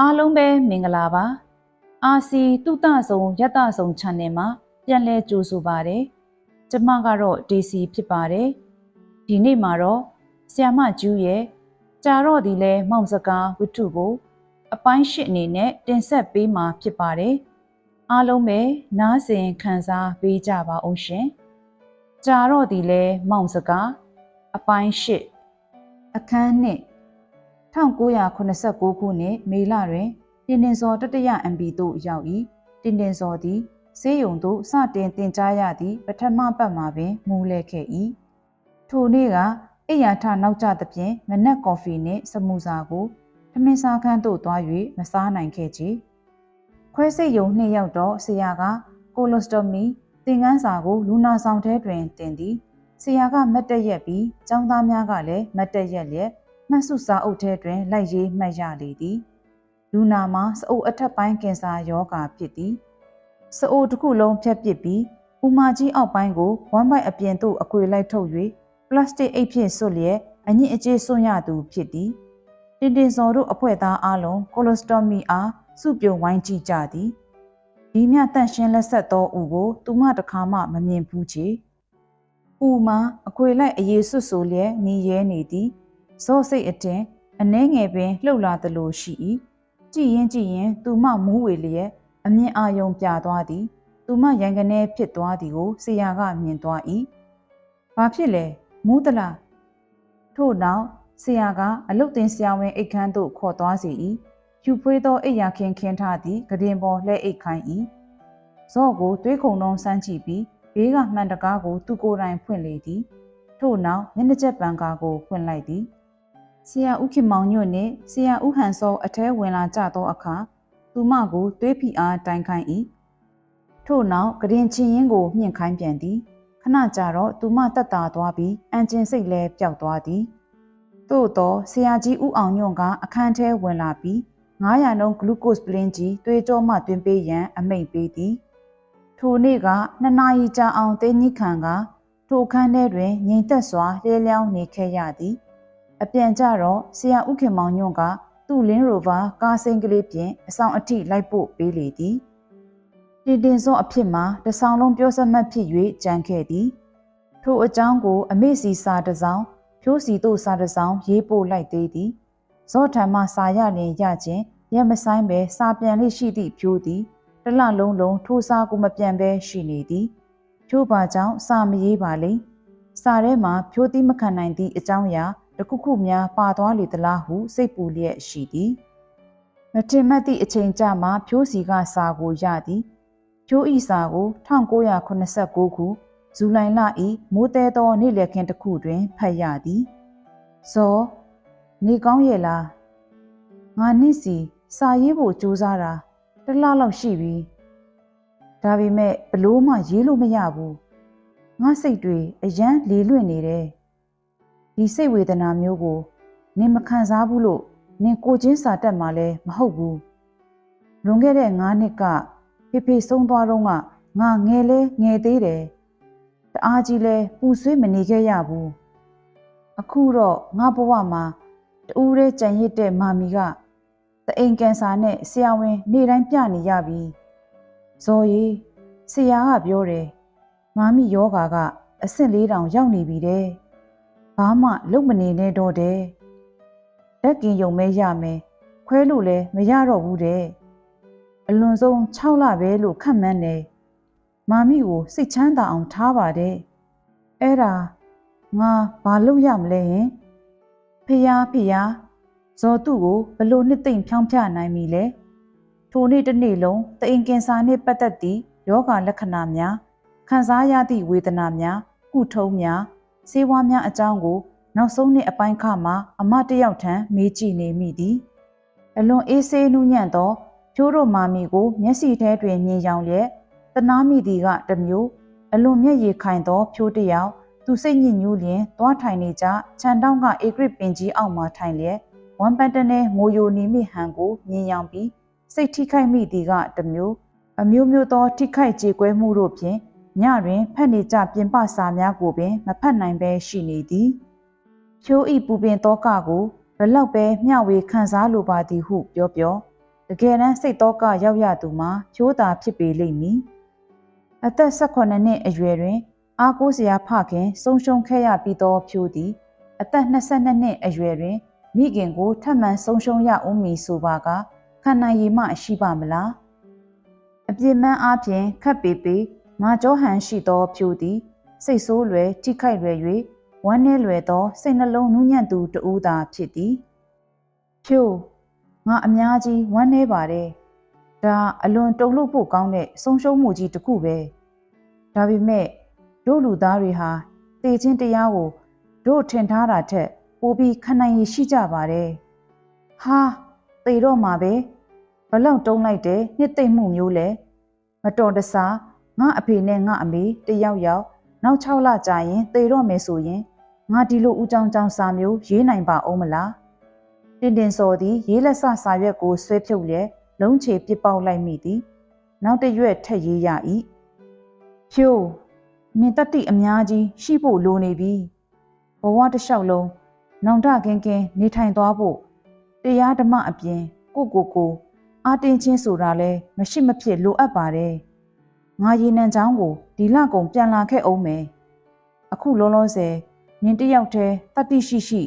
အားလုံးပဲမင်္ဂလာပါအာစီတုတဆုံယတဆုံ channel မှာပြန်လဲကြိုဆိုပါရယ်ကျမကတော့ DC ဖြစ်ပါတယ်ဒီနေ့မှာတော့ဆီယမကျူးရဲ့ကြာတော့ဒီလဲမောင်စကားဝတ္ထုကို အပိုင်းရှစ်အနေနဲ့တင်ဆက်ပေးမှာဖြစ်ပါတယ်အားလုံးပဲနားဆင်ခံစားပေးကြပါအောင်ရှင်ကြာတော့ဒီလဲမောင်စကားအပိုင်းရှစ်အခန်းနှစ် 1989ခုနှစ်မေလတွင်တင်တင်စောတတရ MB သို့ရောက်၏တင်တင်စောသည်ဆေးရုံသို့စတင်တင်ကြားရသည့်ပထမပတ်မှာပင်မူးလဲခဲ့၏ထိုနေ့ကအိယာထနောက်ကျသဖြင့်မနက်ကော်ဖီနှင့်စမူစာကိုထမင်းစားခန်းသို့သွား၍မစားနိုင်ခဲ့ကြခွဲစိတ်ယုံနှစ်ယောက်တော့ဆရာကကိုလိုစတိုမီသင်ခန်းစာကိုလူနာဆောင်ထဲတွင်တင်သည်ဆရာကမတ်တက်ရက်ပြီးចောင်းသားများကလည်းမတ်တက်ရက်လျက် မှတ်စုစာအုပ်ထဲတွင်လိုက်ရေးမှတ်ရလေသည်လူနာမှာစအုပ်အထက်ပိုင်းကင်ဆာယောဂါဖြစ်သည်စအိုတစ်ခုလုံးဖြတ်ပစ်ပြီးဥမာကြီးအောက်ပိုင်းကိုဝမ်းပိုက်အပြင်သို့အကွေလိုက်ထုတ်၍ပလတ်စတစ်အိတ်ဖြင့်ဆွတ်လျက်အညစ်အကြေးဆွံ့ရသူဖြစ်သည်တင်တင်စော်တို့အဖွဲ့သားအလုံးကိုလိုစတိုမီအားစုပြုံဝိုင်းကြည့်ကြသည်ဒီမြတန့်ရှင်းလက်ဆက်သောဦးကိုသူမတခါမှမမြင်ဘူးချေဦးမှာအခွေလိုက်အရေးဆွတ်ဆိုလျက်နေရဲနေသည် ဇော့စိတ်အတင်အနှဲငယ်ပင်လှုပ်လာသလိုရှိ၏ကြည်ရင်ကြည်ရင် သူမမူးဝေလျက်အမြင်အာယုံပြသွားသည် သူမရန်ကနေဖြစ်သွားသည်ကိုဆရာကမြင်သွား၏ဘာဖြစ်လဲမူးတလားထို့နောက်ဆရာကအလုတ်တင်ဆရာဝန်အိတ်ခမ်းသို့ခေါ်သွားစေ၏ဖြူဖွေးသောအိတ်ရခင်းခင်းထားသည့်ကတင်ပေါ်လှဲအိတ်ခိုင်း၏ဇော့ကိုတွေးခုံနှုံးစမ်းကြည့်ပြီးဘေးကမှန်တကားကိုသူကိုယ်တိုင်ဖွင့်လေသည် ထို့နောက်မျက်နှာချက်ပံကားကိုဖွင့်လိုက်သည် ဆရာဦးခင်မောင်ညွန့်နှင့်ဆရာဦးဟန်စောအထဲဝင်လာကြသောအခါသူမကိုသွေးဖီအားတိုင်ခိုင်း၏ထို့နောက်ကရင်ချင်းရင်ကိုမြင့်ခိုင်းပြန်သည်ခဏကြာတော့သူမတက်တာသွားပြီးအန်ကျင်စိတ်လဲပျောက်သွားသည်သို့တော့ဆရာကြီးဦးအောင်ညွန့်ကအခန်းထဲဝင်လာပြီး900နှုန်းဂလူကို့စ်ပလင်းကြီးသွေးကြောမှတွင်ပေးရန်အမိန့်ပေးသည်ထိုနေ့ကနှစ်နာရီကြာအောင်တင်းကြီးခံကထိုခန်းထဲတွင်ငြိမ်သက်စွာလဲလျောင်းနေခဲ့ရသည် အပြန်ကြတော့ဆရာဥခင်မောင်ညွန့်ကသူ့လင်းရိုဗာကားစိန်ကလေးဖြင့်အဆောင်အထိလိုက်ပို့ပေးလေသည်တင်တင်စောအဖြစ်မှာတဆောင်လုံးပြောစမှတ်ဖြစ်၍ကြံခဲ့သည်ထိုအကြောင်းကို အမေစီစာတစောင်းဖြိုးစီတို့စာတစောင်းရေးပို့လိုက်သေးသည်ဇော့ထံမှစာရလင်ရခြင်းရက်မဆိုင်ပဲစာပြန်လေးရှိသည့်ဖြိုးသည်တလလုံးလုံးထိုးစားကိုမပြန်ပဲရှိနေသည်ဖြိုးပါကြောင့်စာမရေးပါလိမ့်စာထဲမှာဖြိုးသီးမခံနိုင်သည့်အကြောင်းအရာ တခုခုများပါသွားလေသလားဟုစိတ်ပူလျက်ရှိသည်မတင်မတ်သည့်အချိန်ကြာမှဖြိုးစီကစာကိုရသည်ဖြိုးဤစာကို1989ခုဇူလိုင်လ၏မိုးတဲသောနေ့လည်ခင်းတစ်ခုတွင်ဖတ်ရသည်ဇောနေကောင်းရဲ့လားငါနှစ်စီစာရေးဖို့ကြိုးစားတာတလားလောက်ရှိပြီဒါပေမဲ့ဘလို့မှရေးလို့မရဘူးငါစိတ်တွေအယမ်းလေလွင့်နေတယ် ဒီစိတ်ဝေဒနာမျိုးကိုနင်မခံစားဘူးလို့နင်ကိုချင်းစာတက်မှလည်းမဟုတ်ဘူးလွန်ခဲ့တဲ့9နှစ်ကဖေဖေဆုံးသွားတော့ကငါငယ်လဲငယ်သေးတယ်တအားကြီးလဲပူဆွေးမနေခဲ့ရဘူးအခုတော့ငါဘဝမှာတူးရဲကြံရစ်တဲ့မာမီကတအိမ်ကန်ဆာနဲ့ဆရာဝန်နေ့တိုင်းပြနေရပြီဇော်ရီဆရာကပြောတယ်မာမီယောဂါကအဆင့်၄တောင်ရောက်နေပြီတဲ့ ဘာမှလုံမနေနဲ့တော့တဲ့လက်ကင်ယုံမဲရမယ်ခွဲလို့လည်းမရတော့ဘူးတဲ့အလွန်ဆုံး6လပဲလို့ခန့်မှန်းတယ်မာမိကိုစိတ်ချမ်းသာအောင်ထားပါတဲ့အဲ့ဒါငါဘာလုပ်ရမလဲဟင်ဖျားဖျားဇော်သူ့ကိုဘလို့နှစ်သိမ့်ဖြောင်းဖြနိုင်ပြီလဲထိုနေ့တစ်နေ့လုံးတအိမ်ကင်ဆာနှင့်ပတ်သက်သည့်ယောဂလက္ခဏာများခံစားရသည့်ဝေဒနာများကုထုံးများ ဆေးဝါးများအကြောင်းကို နောက်ဆုံးနှစ်အပိုင်းခါမှာအမတယောက်ထံမေးကြည့်နေမိသည်အလွန်အေးဆေးနှူးညံ့သောဖြိုးတို့မာမီကိုမျက်စိထဲတွင်မြင်ရောင်လျက်တနာမိသည်ကတမျိုးအလွန်မျက်ရည်ခိုင်သောဖြိုးတယောက်သူစိတ်ညစ်ညူးလျင်သွားထိုင်နေကြခြံတောင်းကအေဂရစ်ပင်ကြီးအောက်မှထိုင်လျက်ဝမ်ပန်တနဲငိုယိုနေမိဟန်ကိုမြင်ရောင်ပြီးစိတ်ထိခိုက်မိသည်ကတမျိုးအမျိုးမျိုးသောထိခိုက်ကြေကွဲမှုတို့ဖြင့် ညတွင်ဖက်နေကြပြင်ပစာများကိုပင်မဖတ်နိုင်ပဲရှိနေသည်ဖြိုးဤပူပင်သောကကိုဘလောက်ပဲမျှဝေခံစားလိုပါသည်ဟုပြောပြောတကယ်တမ်းစိတ်တော့ကရောက်ရသူမှာဖြိုးသာဖြစ်ပေလိမ့်မည်အသက်18နှစ်အရွယ်တွင် အားကိုးစရာဖခင်ဆုံးရှုံးခဲ့ရပြီးသောဖြိုးသည်အသက်22နှစ်အရွယ်တွင်မိခင်ကိုထပ်မံဆုံးရှုံးရဦးမည်ဆိုပါကခံနိုင်ရည်မှရှိပါမလားအပြစ်မှန်းအားဖြင့်ခတ်ပေပေ မာကြောဟန်ရှိသောဖြိုးသည် စိတ်ဆိုးလွယ်ထိခိုက်လွယ်၍ဝမ်းနည်းလွယ်သောစိတ်နှလုံးနူးညံ့သူတဦးသာဖြစ်သည်ဖြိုးငါအများကြီးဝမ်းနည်းပါတယ်ဒါအလွန်တုန်လှုပ်ဖို့ကောင်းတဲ့ဆုံးရှုံးမှုကြီးတစ်ခုပဲဒါပေမဲ့တို့လူသားတွေဟာတေချင်းတရားကိုတို့ထင်ထားတာထက်ပိုပြီးခံနိုင်ရရှိကြပါတယ်ဟာသေတော့မှာပဲဘလောက်တုံးလိုက်တဲ့နှစ်သိမ့်မှုမျိုးလဲမတော်တဆ ငါအဖေနဲ့ငါအမေတယောက်ယောက်နောက်6လကြာရင်သေတော့မယ်ဆိုရင်ငါဒီလိုဦးကြောင်ကြောင်စာမျိုးရေးနိုင်ပါအောင်မလားတင်တင်စော်သည်ရေးလက်စစာရွက်ကိုဆွဲဖြုတ်လျက်လုံးချေပစ်ပေါက်လိုက်မိသည်နောက်တစ်ရွက်ထက်ရေးရ၏ဖြိုးမင်းတတိအများကြီးရှိဖို့လိုနေပြီဘဝတစ်လျှောက်လုံးနောင်တကင်းကင်းနေထိုင်သွားဖို့တရားဓမ္မအပြင်ကိုကိုကိုအာတင်ချင်းဆိုတာလဲမရှိမဖြစ်လိုအပ်ပါတယ် ငါရေနံချောင်းကိုဒီလကုံပြန်လာခဲ့အောင်မယ်အခုလုံးလုံးဆယ်မြင်တယောက်တည်းတတိရှိရှိ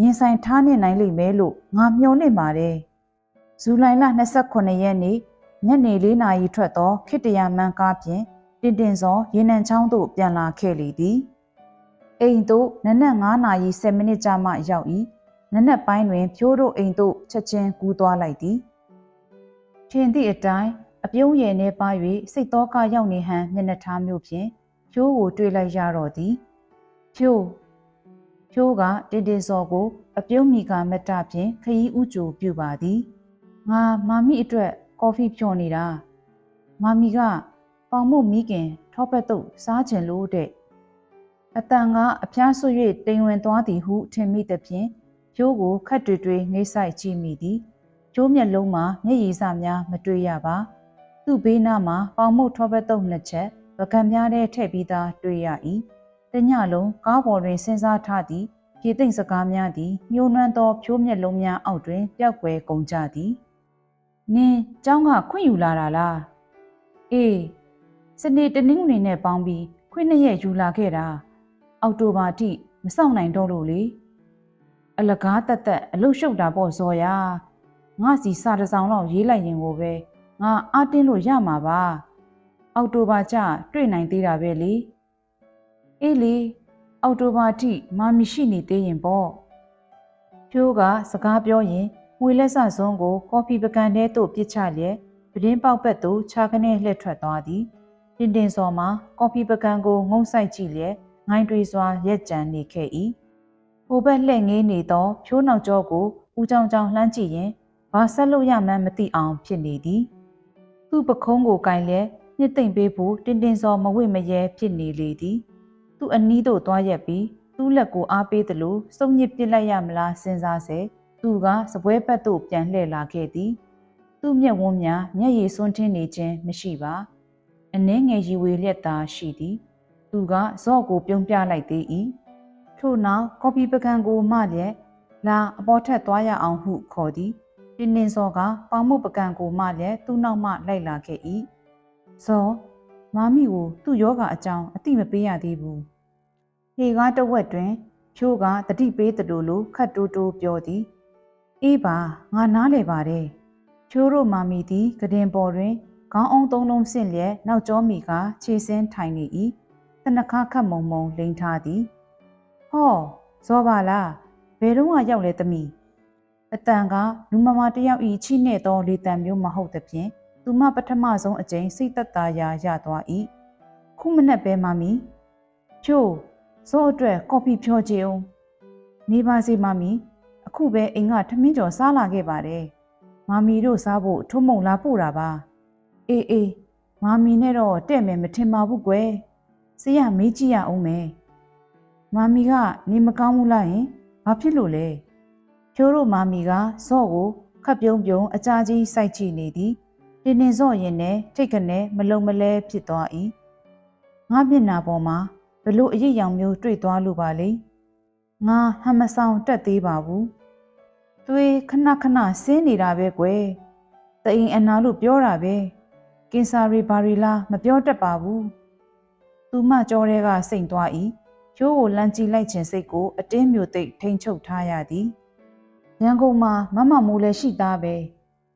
ရင်ဆိုင်ထားနေနိုင်လိမ့်မယ်လို့ငါမျှော်လင့်ပါတယ်ဇူလိုင်လ29ရက်နေ့ညနေ4နာရီထွက်သောခေတ္တရာမန်ကားဖြင့်တင်တင်စောရေနံချောင်းသို့ပြန်လာခဲ့လေသည်အိမ်သို့နနက်9နာရီ10မိနစ်ကြာမှရောက်၏နနက်ပိုင်းတွင်ဖြိုးတို့အိမ်သို့ချက်ချင်းကူးသွားလိုက်သည်ထင်သည့်အတိုင်း အပြုံးရည်နှဲပါ၍စိတ်တော်ကရောက်နေဟန်မျက်နှာထားမျိုးဖြင့်ဖြိုးကိုတွေ့လိုက်ရတော့သည်ဖြိုးဖြိုးကတင်တင်စောကို အပြုံးမိကမတဖြင့်ခရီးဥကြိုပြုပါသည်ငါမာမိအတွက်ကော်ဖီဖြော်နေတာမာမီကပေါင်မှုမိခင်ထောပတ်တုပ်စားချင်လို့တဲ့အတန်ကအဖျားဆွ၍တိမ်ဝင်သွားသည်ဟုထင်မိသဖြင့်ကျိုးကိုခတ်တွေတွေငိမ့်ဆိုင်ကြည့်မိသည်ကျိုးမျက်လုံးမှာမျက်ရည်စများမတွေ့ရပါ သူ့ဘေးနားမှာပေါင်မှုထောပတ်တုပ်နှစ်ချက်ပကံများထဲထည့်ပြီးသားတွေ့ရ၏တညလုံးကားပေါ်တွင်စဉ်းစားထားသည့်ပြေသိမ့်စကားများသည်ညှိုးနှွမ်းသောဖြိုးမျက်လုံးများအောက်တွင်ပျောက်ကွယ်ကုန်ကြသည်နင်းเจ้าကခွင့်ယူလာတာလားအေးစနေတနင်္ဂနွေနဲ့ပေါင်းပြီးခွင့်နှစ်ရက်ယူလာခဲ့တာအောက်တိုဘာထိမဆောင်နိုင်တော့လို့လေအလကားတက်တက်အလုရှုပ်တာပေါ့ဇော်ရငါစီစာတစ်စောင်လောက်ရေးလိုက်ရင်ကိုပဲ ငါအားတင်းလို့ရမှာပါအောက်တိုဘာကျတွေ့နိုင်သေးတာပဲလေအေးလေအောက်တိုဘာထိမာမီရှိနေသေးရင်ပေါ့ဖြိုးကစကားပြောရင်ငွေလက်ဆစွန်းကိုကော်ဖီပကံထဲသို့ပစ်ချလျက်ပဒင်းပေါက်ဘက်သို့ခြာကနေလှည့်ထွက်သွားသည်တင်တင်စော်မှာကော်ဖီပကံကိုငုံဆိုင်ကြည့်လျက်ငိုင်းတွေစွာရက်ကြံနေခဲ့၏ဟိုဘက်လှည့်ငေးနေသောဖြိုးနောက်ကျောကိုဦးကြောင်ကြောင်လှမ်းကြည့်ရင်ဘာဆက်လို့ရမှန်းမသိအောင်ဖြစ်နေသည် သူ့ပခုံးကိုကင်လဲနှစ်သိမ့်ပေးဖို့တင်တင်စော်မဝိမရဲဖြစ်နေလေသည်သူ့အနီးသို့သွားရက်ပြီးသူ့လက်ကိုအားပေးသလိုစုံညစ်ပစ်လိုက်ရမလားစဉ်းစားစေသူကစပွဲဘက်သို့ပြန်လှည့်လာခဲ့သည်သူ့မျက်ဝန်းများမျက်ရည်စွန်းထင်းနေခြင်းမရှိပါအနှဲငယ်ရီဝေလျက်သာရှိသည်သူကဇော့ကိုပြုံးပြလိုက်သေး၏ထို့နောက်ကော်ပီပကံကိုမှလျက်လာအပေါ်ထက်သွားရအောင်ဟုခေါ်သည် တင်းတင်းစောကပေါင်မှုပကံကိုမှလျက်သူ့နောက်မှလိုက်လာခဲ့၏ဇောမမီကိုသူ့ယောဂအကြောင်းအတိမပေးရသေးဘူးလေကားတဝက်တွင်ဖြိုးကတတိပေးတလူလိုခတ်တိုးတိုးပြောသည်အေးပါငါနားလေပါတယ်ဖြိုးတို့မာမီသည်ကတင်ပေါ်တွင်ခေါင်းအောင်သုံးလုံးဆင့်လျက်နောက်ကျောမီကခြေစင်းထိုင်နေ၏တနခါခတ်မုံမုံလိန်ထားသည်ဟောဇောပါလားဘယ်တော့မှရောက်လဲသမီး အတန်ကလူမမတယောက်ဤချိနဲ့သောလေတံမျိုးမဟုတ်သဖြင့်သူမပထမဆုံးအကြိမ်စိတ်သက်သာရာရသွား၏ခုမနဲ့ပဲမမီချို့ဇောအတွက်ကော်ဖီဖြောချေအောင်နေပါစေမမီအခုပဲအိမ်ကထမင်းကျော်စားလာခဲ့ပါတယ်မမီတို့စားဖို့ထုံးမုံလာပို့တာပါအေးအေးမမီနဲ့တော့တဲ့မယ်မထင်ပါဘူးကွယ်ဆရာမေးကြည့်ရအောင်မယ်မမီကနေမကောင်းဘူးလားယင်ဘာဖြစ်လို့လဲ ဖြိုးတို့မမီကဇော့ကိုခပ်ပြုံးပြုံးအကြာကြီးစိုက်ကြည့်နေသည်တင်းတင်းဇော့ရင်နဲ့ထိတ်ကနေမလုံမလဲဖြစ်သွား၏ငါမျက်နာပေါ်မှာဘလို့အရေးရောင်မျိုးတွေ့သွားလို့ပါလေငါဟမ်မဆောင်တက်သေးပါဘူးသွေးခဏခဏဆင်းနေတာပဲကွယ်တအိမ်အနာလို့ပြောတာပဲကင်ဆာရီဘာရီလာမပြောတတ်ပါဘူးသူမကြောတဲ့ကစိတ်သွား၏ကျိုးကိုလမ်းကြည့်လိုက်ခြင်းစိတ်ကိုအတင်းမျိုးသိပ်ထိန်ချုပ်ထားရသည် ရန်ကုန်မှာမမမိုးလည်းရှိသားပဲ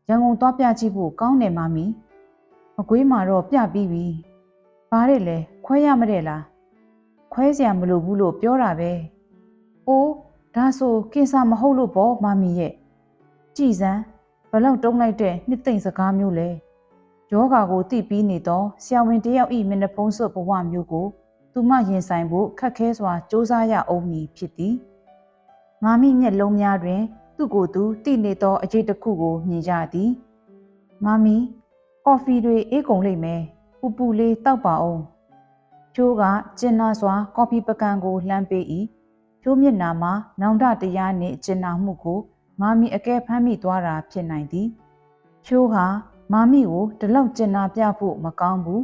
ရန်ကုန်သွားပြကြည့်ဖို့ကောင်းတယ်မမီမကွေးမှာတော့ပြပြီးပြီဘာတဲ့လဲခွဲရမတဲ့လားခွဲစရာမလိုဘူးလို့ပြောတာပဲအိုးဒါဆိုကင်ဆာမဟုတ်လို့ပေါ့မမီရဲ့ကြည်စမ်းဘလောက်တုံးလိုက်တဲ့နှစ်သိမ့်စကားမျိုးလဲယောဂါကိုသိပြီးနေတော့ဆရာဝန်တယောက်ဤမျက်နှာဖုံးစွပ်ဘဝမျိုးကိုသူမရင်ဆိုင်ဖို့ခက်ခဲစွာစ조사ရအောင်မည်ဖြစ်သည်။မာမိမျက်လုံးများတွင် သူ့ကိုယ်သူတည်နေသောအရေးတစ်ခုကိုမြင်ကြသည်။မာမီကော်ဖီတွေအေးကုန်လိမ့်မယ်။ပူပူလေးတောက်ပါအောင်။ဖြိုးကကျင်နာစွာကော်ဖီပကံကိုလှမ်းပေး၏။ဖြိုးမျက်နာမှာနောင်တတရားနှင့်ကျင်နာမှုကိုမာမီအကဲဖမ်းမိသွားတာဖြစ်နိုင်သည်။ဖြိုးဟာမာမီကိုဒီလောက်ကျင်နာပြဖို့မကောင်းဘူး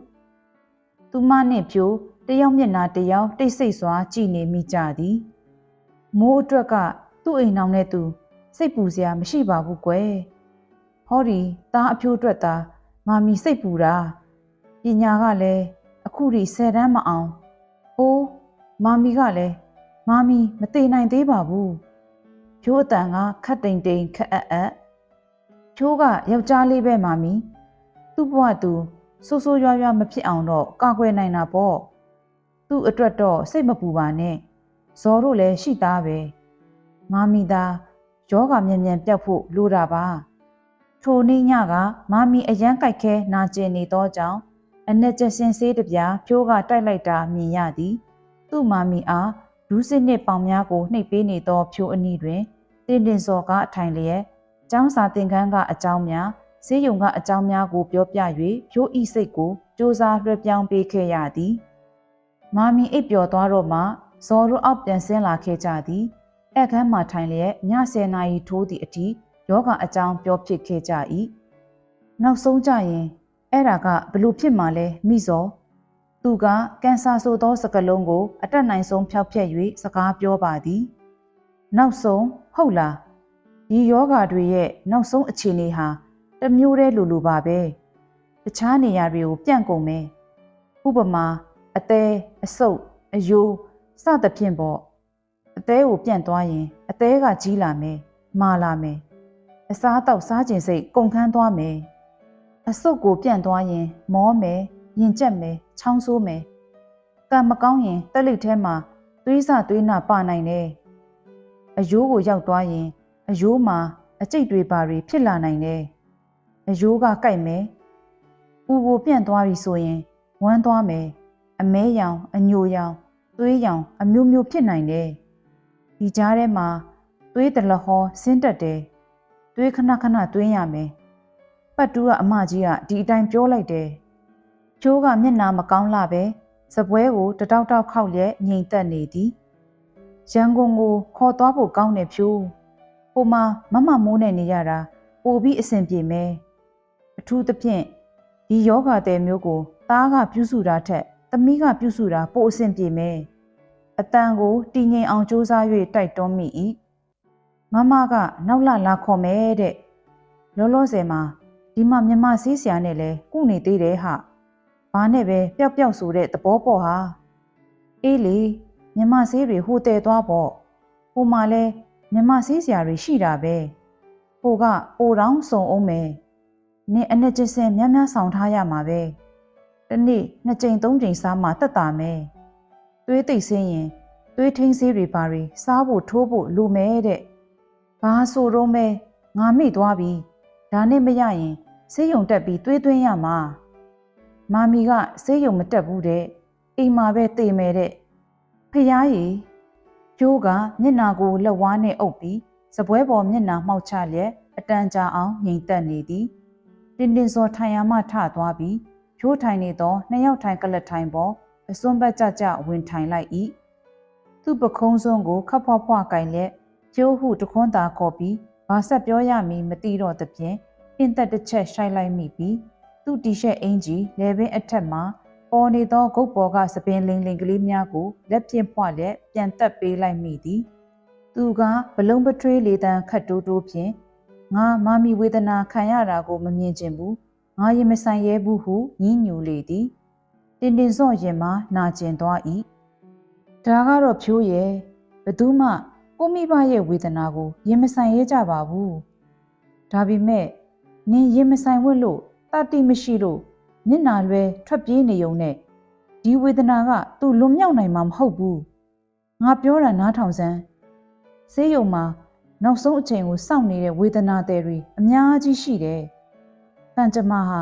။သူမနှင့်ဖြိုးတယောက်မျက်နာတယောက်တိတ်ဆိတ်စွာကြည်နေမိကြသည်။မိုးအတွက်ကသူ့အိမ်အောင်နဲ့သူ စိတ်ပူစရာမရှိပါဘူးကွယ်။ဟောဒီသားအဖြိုးအတွက်သာမာမီစိတ်ပူတာ။ပညာကလည်းအခုထိဆယ်တန်းမအောင်။အိုးမာမီကလည်းမာမီမသေးနိုင်သေးပါဘူး။ဖြိုးအတန်ကခတ်တိမ်တိမ်ခက်အပ်အပ်ချိုးကယောက်ျားလေးပဲမာမီသူ့ဘဝသူဆိုးဆိုးရွားရွားမဖြစ်အောင်တော့ကာကွယ်နိုင်တာပေါ့သူ့အတွက်တော့စိတ်မပူပါနဲ့ဇော်တို့လည်းရှိသားပဲမာမီသာ ယောဂမြန်မြန်ပြောက်ဖို့လိုတာပါထိုနေ့ညကမာမီအရန်ကြိုက်ခဲနာကျင်နေသောကြောင့်အနက်ကျစင်ဆေးတပြားဖြိုးကတိုက်လိုက်တာမြင်ရသည်သူ့မာမီအားဒူးစစ်နှင့်ပေါင်များကိုနှိပ်ပေးနေသောဖြိုးအနီးတွင်တင်းတင်စော်ကအထိုင်လျက်ကျောင်းစာသင်ခန်းကအကြောင်းများဈေးရုံကအကြောင်းများကိုပြောပြ၍ဖြိုးဤစိတ်ကိုစူးစားလွှဲပြောင်းပေးခဲ့ရသည်မာမီအိပ်ပျော်သွားတော့မှဇော်တို့အောက်ပြန်ဆင်းလာခဲ့ကြသည် အခန်းမှာထိုင်လျက်ည10နာရီထိုးသည့်အထိယောဂအကြောင်းပြောဖြစ်ခဲ့ကြ၏နောက်ဆုံးကြရင်အဲ့ဒါကဘလို့ဖြစ်မှလဲမိဇော်သူကကန်ဆာဆိုသောစကလုံးကို အတက်နိုင်ဆုံးဖျောက်ဖျက်၍စကားပြောပါသည်နောက်ဆုံးဟုတ်လားဒီယောဂါတွေရဲ့နောက်ဆုံးအခြေအနေဟာတမျိုးတည်းလိုလိုပါပဲတခြားနေရာတွေကိုပြန့်ကုန်မယ်ဥပမာအသေးအဆုပ်အယိုးစသဖြင့်ပေါ့ အသေးကိုပြန့်သွားရင်အသေးကကြီးလာမယ်မာလာမယ်အစားအသောက်စားခြင်းစိတ်ကုန်ခန်းသွားမယ်အဆုပ်ကိုပြန့်သွားရင်မောမယ်ရင်ကျက်မယ်ချောင်းဆိုးမယ်ကံမကောင်းရင်တက်လိတ်ထဲမှာသွေးစသွေးနာပါနိုင်တယ်အယိုးကိုရောက်သွားရင်အယိုးမှာအကျိတ်တွေပါတွေဖြစ်လာနိုင်တယ်။အယိုးကကြိုက်မယ်။ပူကိုပြန့်သွားပြီဆိုရင်ဝမ်းသွားမယ်။အမဲရောင်အညိုရောင်သွေးရောင်အမျိုးမျိုးဖြစ်နိုင်တယ်။ ဒီကြားထဲမှာသွေးတလဟောဆင်းတက်တယ်။သွေးခဏခဏသွင်းရမယ်။ပတ်တူးကအမကြီးကဒီအတိုင်းပြောလိုက်တယ်။ချိုးကမျက်နာမကောင်းလာပဲစပွဲကိုတတောက်တောက်ခောက်ရက်ငြိမ်သက်နေသည်။ရန်ကုန်ကိုခေါ်သွားဖို့ကောင်းတယ်ဖြိုး။ဟိုမှာမမမိုးနဲ့နေရတာပိုပြီးအဆင်ပြေမယ်အထူးသဖြင့်ဒီယောဂတဲ့မျိုးကိုသားကပြုစုတာထက်သမီးကပြုစုတာပိုအဆင်ပြေမယ် အတန်ကိုတည်ငြိမ်အောင်စူးစမ်း၍တိုက်တွန်းမိ၏မမကနောက်လာလာခေါ်မယ်တဲ့လောလောဆယ်မှာဒီမှာမြမဆေးဆရာနဲ့လဲကုနေသေးတယ်ဟာဘာနဲ့ပဲပျောက်ပျောက်ဆိုတဲ့သဘောပေါ့ဟာအေးလေမြမဆေးတွေဟိုတဲသွားပေါ့ဟိုမှာလဲမြမဆေးစရာတွေရှိတာပဲဟိုကပိုတောင်းစုံအောင်မယ်နင်အနှစ်ကျစင်များများဆောင်ထားရမှာပဲတနေ့နှစ်ကြိမ်သုံးကြိမ်စားမှတက်တာမယ် သွေးသိပ်ဆင်းရင်သွေးထင်းဆေးတွေပါတွေစားဖို့ထိုးဖို့လိုမယ်တဲ့ဘာဆိုတော့မဲငါမိသွားပြီဒါနဲ့မရရင်ဆေးရုံတက်ပြီးသွေးသွင်းရမှာမာမီကဆေးရုံမတက်ဘူးတဲ့အိမ်မှာပဲတေမယ်တဲ့ဖះကြီးကျိုးကမျက်နာကိုလက်ဝါးနဲ့အုပ်ပြီးစပွဲပေါ်မျက်နာမှောက်ချလျက်အတန်ကြာအောင်ငြိမ်သက်နေသည်တင်းတင်းစောထိုင်ရမှထသွားပြီးဖြိုးထိုင်နေသောနှစ်ယောက်ထိုင်ကလတ်ထိုင်ပေါ် အစွန်းဘက်ကြကြဝင်ထိုင်လိုက်၏သူ့ပခုံးစွန်းကိုခပ်ဖွားဖွားကင်လက်ကျိုးဟုတခွန်းသာခေါ်ပြီးဘာဆက်ပြောရမည်မသိတော့သဖြင့်ပင်သက်တစ်ချက်ရှိုက်လိုက်မိပြီးသူ့တီရှက်အင်ကြီးလေပင်အထက်မှာပေါ်နေသောဂုတ်ပေါ်ကစပင်လင်းလင်းကလေးများကိုလက်ဖြင့်ဖွက်လက်ပြန်တက်ပေးလိုက်မိသည်သူကဘလုံးပထွေးလေတန်းခတ်တိုးတိုးဖြင့်ငါမာမီဝေဒနာခံရတာကိုမမြင်ချင်ဘူးငါရင်မဆိုင်ရဲဘူးဟုညင်းညူလေသည် တင်တင်စော့ရင်မှနာကျင်သွား၏ဒါကတော့ဖြိုးရဲ့ဘသူမှကိုမိဘရဲ့ဝေဒနာကိုရင်မဆိုင်ရဲကြပါဘူးဒါပေမဲ့နင်ရင်မဆိုင်ဝတ်လို့တတိမရှိလို့မျက်နာလွဲထွက်ပြေးနေုံနဲ့ဒီဝေဒနာကသူ့လွန်မြောက်နိုင်မှာမဟုတ်ဘူးငါပြောတာနားထောင်စမ်းဆေးရုံမှာနောက်ဆုံးအချိန်ကိုစောင့်နေတဲ့ဝေဒနာတွေအများကြီးရှိတယ်။တန်ကြမဟာ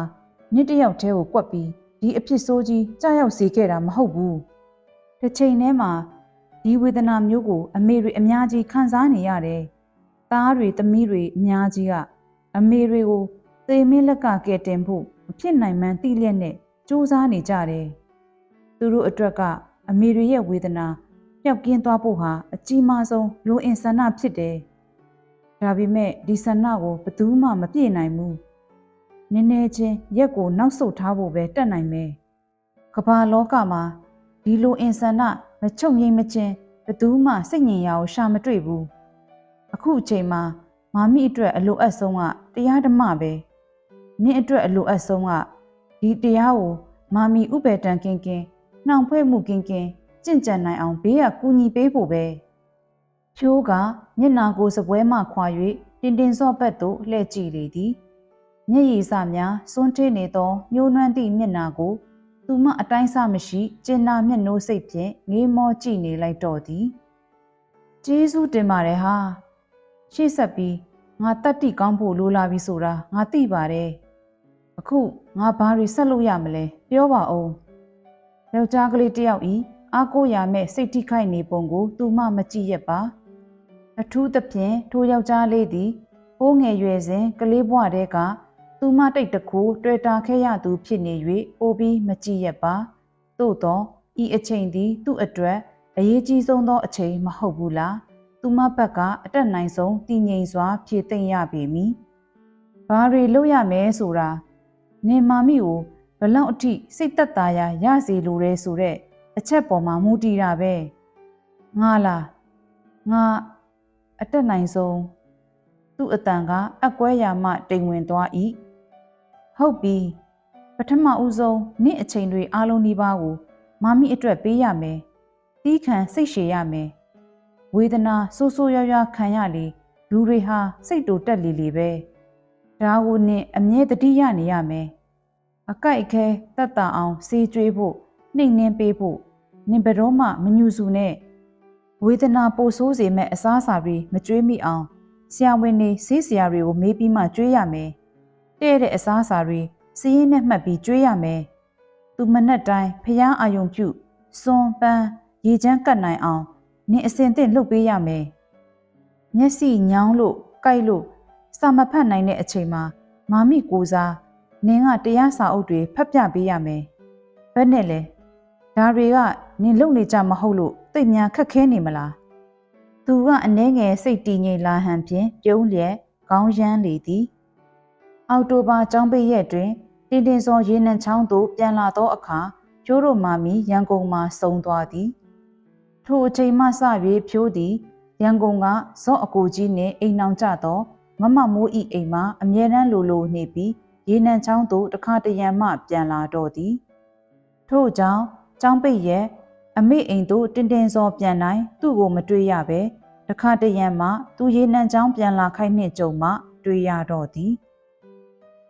နေ့တစ်ယောက်တည်းကိုကွက်ပြီး ဒီအဖြစ်ဆိုးကြီးကြောက်ရောက်စေခဲ့တာမဟုတ်ဘူး။တစ်ချိန်တည်းမှာဒီဝေဒနာမျိုးကို အမေတွေအများကြီးခံစားနေရတယ်။သားတွေသမီးတွေအများကြီးကအမေတွေကိုသေမင်းလက်ကကဲတင်ဖို့မဖြစ်နိုင်မှန်းသိလျက်နဲ့စူးစမ်းနေကြတယ်။သူတို့အတွက်ကအမေတွေရဲ့ဝေဒနာပျောက်ကင်းသွားဖို့ဟာအကြီးမားဆုံးလူအင်ဆန္ဒဖြစ်တယ်။ဒါပေမဲ့ဒီဆန္ဒကိုဘယ်သူမှမပြည့်နိုင်ဘူး။ နည်းနည်းချင်းရက်ကိုနောက်ဆုတ်ထားဖို့ပဲတတ်နိုင်မယ်။ကမ္ဘာလောကမှာဒီလိုအင်ဆန္ဒမချုပ်ငိမ့်မချင်းဘယ်သူမှစိတ်ငြိမ်ရာကိုရှာမတွေ့ဘူး။အခုအချိန်မှာမာမိအတွက်အလိုအပ်ဆုံးကတရားဓမ္မပဲ။နင့်အတွက်အလိုအပ်ဆုံးကဒီတရားကိုမာမီဥပေတန်ကင်းကင်းနှောင်ဖွဲ့မှုကင်းကင်းကြင့်ကြံနိုင်အောင်ဘေးကကူညီပေးဖို့ပဲဖြိုးကမျက်နာကိုစပွဲမှခွာ၍တင်တင်စော့ဘက်သို့လှည့်ကြည့်လေသည် မျက်ရည်စများစွန်းထင်းနေသောညှိုးနှွမ်းသည့်မျက်နာကို သူမအတိုင်းစမရှိကျင်နာမျက်နှိုးစိတ်ဖြင့်ငေးမောကြည့်နေလိုက်တော့သည်ကျေးဇူးတင်ပါတယ်ဟာရှေ့ဆက်ပြီးငါတတ်တိကောင်းဖို့လိုလာပြီဆိုတာငါသိပါတယ်အခုငါဘာတွေဆက်လုပ်ရမလဲပြောပါဦးယောက်ျားကလေးတယောက်ဤအားကိုးရမဲ့စိတ်ထိခိုက်နေပုံကို သူမမကြည့်ရပါအထူးသဖြင့်ထိုယောက်ျားလေးသည်ပိုးငယ်ရွယ်စဉ်ကလေးဘဝတည်းက သူမတိတ်တခုတွေ့တာခဲ့ရသူဖြစ်နေ၍ပိုပြီးမကြည့်ရပါသို့သောဤအချိန်သည်သူ့အတွက်အရေးကြီးဆုံးသောအချိန်မဟုတ်ဘူးလားသူမဘက်ကအတက်နိုင်ဆုံးတည်ငြိမ်စွာ ဖြည့်သိမ့်ရပေမည်ဘာတွေလုပ်ရမလဲဆိုတာနေမာမိကိုဘလောက်အထိစိတ်သက်သာရာရစေလိုရဲဆိုတဲ့အချက်ပေါ်မှာမူတည်တာပဲငါလားငါအတက်နိုင်ဆုံးသူ့အတန်ကအကွဲရာမှတိမ်ဝင်သွား၏ ဟုတ်ပြီပထမဦးဆုံးနေ့အချိန်တွေအားလုံးဒီပါကိုမမီအတွက်ပေးရမယ်တီးခံစိတ်ရှည်ရမယ်ဝေဒနာဆိုးဆိုးရွားရွားခံရလေလူတွေဟာစိတ်တူတက်လေလေပဲဒါကိုနင်အမြဲတတိရနေရမယ်အကိုက်အခဲတက်တာအောင်စေးကြွေးဖို့နှိမ်နှင်းပေးဖို့နင်ဘယ်တော့မှမညူစုနဲ့ဝေဒနာပိုဆိုးစေမဲ့အစားအစာတွေမကြွေးမိအောင်ဆရာဝန်တွေဆေးဆရာတွေကိုမေးပြီးမှကြွေးရမယ် တဲ့တဲ့အစားအစာတွေစည်ရင်းနဲ့မှတ်ပြီးကြွေးရမယ်သူမနဲ့တိုင်းဖျားအာယုံပြုစွန်ပန်းရေချမ်းကတ်နိုင်အောင်နင်အစင်သင့်လှုပ်ပေးရမယ်မျက်စိညောင်းလို့ကြိုက်လို့စာမဖတ်နိုင်တဲ့အချိန်မှာမာမိကိုစားနင်ကတရားစာအုပ်တွေဖတ်ပြပေးရမယ်ဘယ်နဲ့လဲဒါတွေကနင်လုံနေကြမဟုတ်လို့သိများခက်ခဲနေမလားသူကအနှဲငယ်စိတ်တည်ငြိမ်လာဟန်ဖြင့်ပြုံးလျက်ခေါင်းရမ်းလေသည် အောက်တိုဘာကျောင်းပိတ်ရက်တွင်တင်တင်စောရေနံချောင်းသို့ပြန်လာသောအခါဖြိုးတို့မာမီရန်ကုန်မှစုံသွားသည်ထိုအချိန်မှစ၍ဖြိုးသည်ရန်ကုန်ကဇော့အကိုကြီးနှင့်အိမ်နောင်ကြသောမမမိုးဤအိမ်မှာအမြဲတမ်းလိုလိုနေပြီးရေနံချောင်းသို့တခါတရံမှပြန်လာတော့သည်ထို့ကြောင့်ကျောင်းပိတ်ရဲ့အမေအိမ်သို့တင်တင်စောပြန်နိုင်သူ့ကိုမတွေ့ရပဲတခါတရံမှသူရေနံချောင်းပြန်လာခိုက်နှင့်ကြုံမှတွေ့ရတော့သည်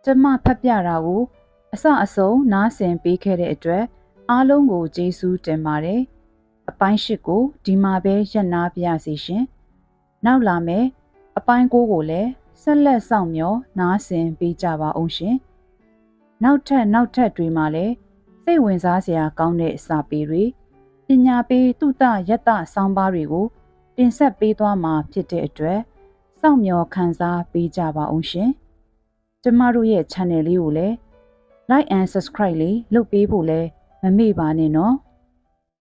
ကျမဖတ်ပြတာကိုအစအဆုံးနားဆင်ပေးခဲ့တဲ့အတွက်အားလုံးကိုကျေးဇူးတင်ပါတယ်အပိုင်း၈ကိုဒီမှာပဲရပ်နာပြရစီရှင်နောက်လာမယ်အပိုင်း၉ကိုလည်းဆက်လက်ဆောင်မျောနားဆင်ပေးကြပါအောင်ရှင်နောက်ထပ်နောက်ထပ်တွေမှာလည်းစိတ်ဝင်စားစရာကောင်းတဲ့စာပေတွေပညာပေးတုတယတဆောင်းပါးတွေကိုတင်ဆက်ပေးသွားမှာဖြစ်တဲ့အတွက်စောင့်မျှော်ခန်းစားပေးကြပါအောင်ရှင် ကျမတို့ရဲ့ channel လေးကိုလည်း like and subscribe လေးလုပ်ပေးဖို့လည်းမမေ့ပါနဲ့နော်